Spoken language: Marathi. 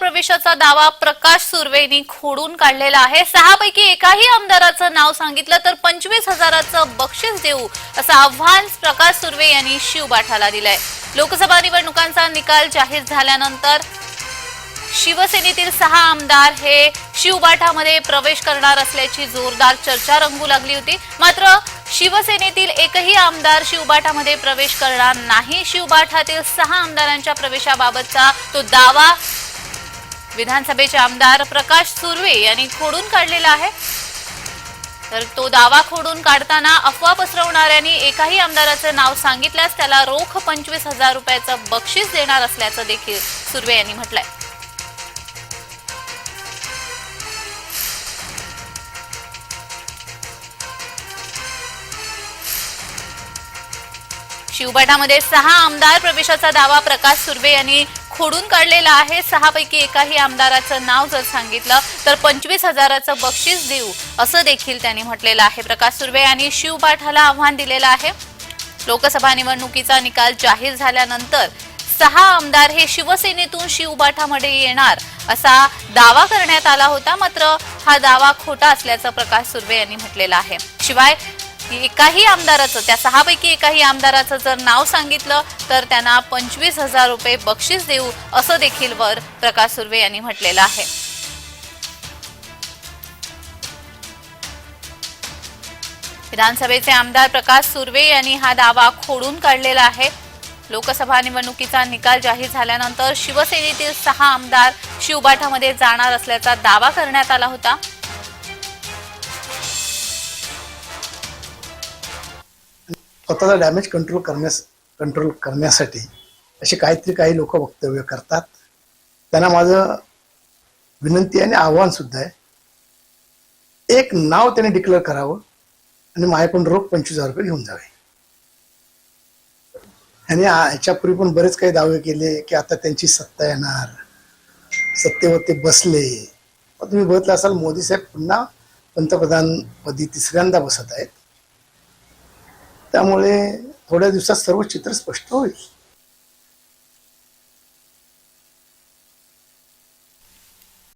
प्रवेशाचा दावा प्रकाश सुर्वेनी खोडून काढलेला आहे. सहापैकी एकाही आमदाराचं नाव सांगितलं तर पंचवीस हजाराचं बक्षीस देऊ असं आव्हान प्रकाश सुर्वे यांनी शिवबाठाला दिलंय. लोकसभा निवडणुकांचा निकाल जाहीर झाल्यानंतर शिवसेनेतील सहा आमदार हे शिवबाठामध्ये प्रवेश करणार असल्याची जोरदार चर्चा रंगू लागली होती. मात्र शिवसेनेतील एकही आमदार शिवबाठामध्ये प्रवेश करणार नाही. शिवबाठातील सहा आमदारांच्या प्रवेशाबाबतचा तो दावा विधानसभेचे आमदार प्रकाश सुर्वे यांनी खोडून काढलेला आहे. तर तो दावा खोडून काढताना अफवा पसरवणाऱ्यांनी एकाही आमदाराचं नाव सांगितल्यास त्याला रोख पंचवीस हजार रुपयाचं बक्षीस देणार असल्याचं देखील सुर्वे यांनी म्हटलंय. शिवबाटामध्ये सहा आमदार प्रवेशाचा दावा प्रकाश सुर्वे यांनी खोडून काढलेला आहे. सहापैकी एकाही आमदाराचं नाव जर सांगितलं तर पंचवीस हजाराचं बक्षीस देऊ असं देखील त्यांनी म्हटलेलं आहे. प्रकाश सुर्वे यांनी शिवबाठाला आव्हान दिलेलं आहे. लोकसभा निवडणुकीचा निकाल जाहीर झाल्यानंतर सहा आमदार हे शिवसेनेतून शिवबाठामध्ये येणार असा दावा करण्यात आला होता. मात्र हा दावा खोटा असल्याचं प्रकाश सुर्वे यांनी म्हटलेलं आहे. शिवाय एकाही आमदाराचं त्या सहापैकी एकाही आमदाराचं जर नाव सांगितलं तर त्यांना पंचवीस हजार रुपये बक्षीस देऊ असं देखील वर प्रकाश सुर्वे यांनी म्हटलेलं आहे. विधानसभेचे आमदार प्रकाश सुर्वे यांनी हा दावा खोडून काढलेला आहे. लोकसभा निवडणुकीचा निकाल जाहीर झाल्यानंतर शिवसेनेतील सहा आमदार शिवबाठामध्ये जाणार असल्याचा दावा करण्यात आला होता. स्वतःचा डॅमेज कंट्रोल करण्यास कंट्रोल करण्यासाठी असे काहीतरी काही लोक वक्तव्य करतात. त्यांना माझं विनंती आणि आव्हान सुद्धा आहे. एक नाव त्याने डिक्लेअर करावं आणि माझ्याकडून रोख पंचवीस हजार रुपये घेऊन जावे. आणि याच्यापूर्वी ह्याच्यापूर्वी पण बरेच काही दावे केले की आता त्यांची सत्ता येणार. सत्तेवर ते बसले तुम्ही बघितलं असाल मोदी साहेब पुन्हा पंतप्रधानपदी तिसऱ्यांदा बसत आहेत. त्यामुळे थोड्या दिवसात सर्व चित्र स्पष्ट होईल.